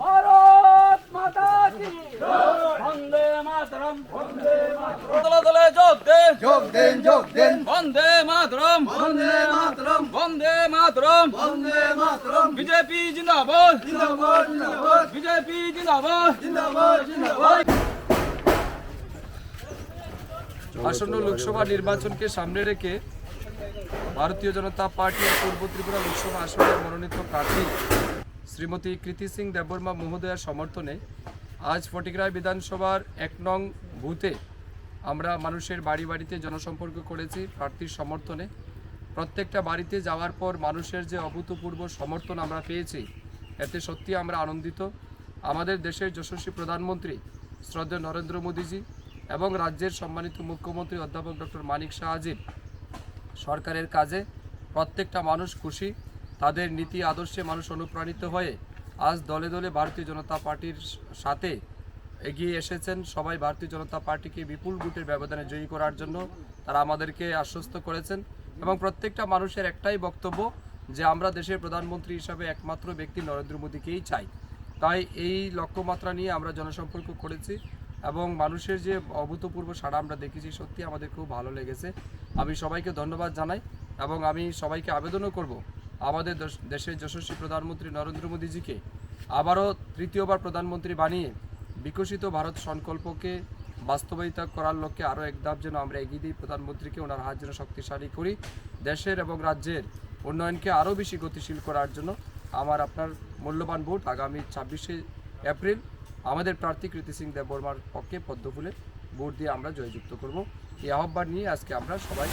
ভারত মাতা কি বন্দে মাতরম। বন্দে মাতরম। দলে যোগ দেন। যোগ দেন যোগ দেন। বন্দে মাতরম। বন্দে মাতরম। বন্দে মাতরম। বন্দে মাতরম। বিজেপি জিন্দাবাদ। জিন্দাবাদ জিন্দাবাদ। বিজেপি জিন্দাবাদ। জিন্দাবাদ জিন্দাবাদ। আসন্ন লোকসভা নির্বাচনকে সামনে রেখে ভারতীয় জনতা পার্টি পূর্ব ত্রিপুরা লোকসভা আসনের মনোনীত প্রার্থী শ্রীমতী কৃতি সিং দেববর্মা মহোদয়ার সমর্থনে আজ ফটিকরায় বিধানসভার এক নং বুথে আমরা মানুষের বাড়ি বাড়িতে জনসম্পর্ক করেছি, প্রার্থীর সমর্থনে। প্রত্যেকটা বাড়িতে যাওয়ার পর মানুষের যে অভূতপূর্ব সমর্থন আমরা পেয়েছি, এতে সত্যি আমরা আনন্দিত। আমাদের দেশের যশস্বী প্রধানমন্ত্রী শ্রদ্ধেয় নরেন্দ্র মোদীজি এবং রাজ্যের সম্মানিত মুখ্যমন্ত্রী অধ্যাপক ডক্টর মানিক শাহজির সরকারের কাজে প্রত্যেকটা মানুষ খুশি। তাদের নীতি আদর্শে মানুষ অনুপ্রাণিত হয়ে আজ দলে দলে ভারতীয় জনতা পার্টির সাথে এগিয়ে এসেছেন। সবাই ভারতীয় জনতা পার্টিকে বিপুল ভোটের ব্যবধানে জয়ী করার জন্য তারা আমাদেরকে আশ্বস্ত করেছেন এবং প্রত্যেকটা মানুষের একটাই বক্তব্য যে আমরা দেশের প্রধানমন্ত্রী হিসাবে একমাত্র ব্যক্তি নরেন্দ্র মোদীকেই চাই। তাই এই লক্ষ্যমাত্রা নিয়ে আমরা জনসম্পর্ক করেছি এবং মানুষের যে অভূতপূর্ব সাড়া আমরা দেখেছি সত্যি আমাদের খুব ভালো লেগেছে। আমি সবাইকে ধন্যবাদ জানাই এবং আমি সবাইকে আবেদনও করব আমাদের দেশ- দেশের যশস্বী প্রধানমন্ত্রী নরেন্দ্র মোদীজিকে আবারও তৃতীয়বার প্রধানমন্ত্রী বানিয়ে বিকশিত ভারত সংকল্পকে বাস্তবায়িত করার লক্ষ্যে আরও এক ধাপ যেন আমরা এগিয়ে দিই, প্রধানমন্ত্রীকে ওনার হাত যেন শক্তিশালী করি দেশের এবং রাজ্যের উন্নয়নকে আরও বেশি গতিশীল করার জন্য আমার আপনার মূল্যবান ভোট আগামী ছাব্বিশে এপ্রিল আমাদের প্রার্থী কৃতি সিং দেববর্মার পক্ষে পদ্মফুলে ভোট দিয়ে আমরা জয়যুক্ত করব। এই আহ্বান নিয়ে আজকে আমরা সবাই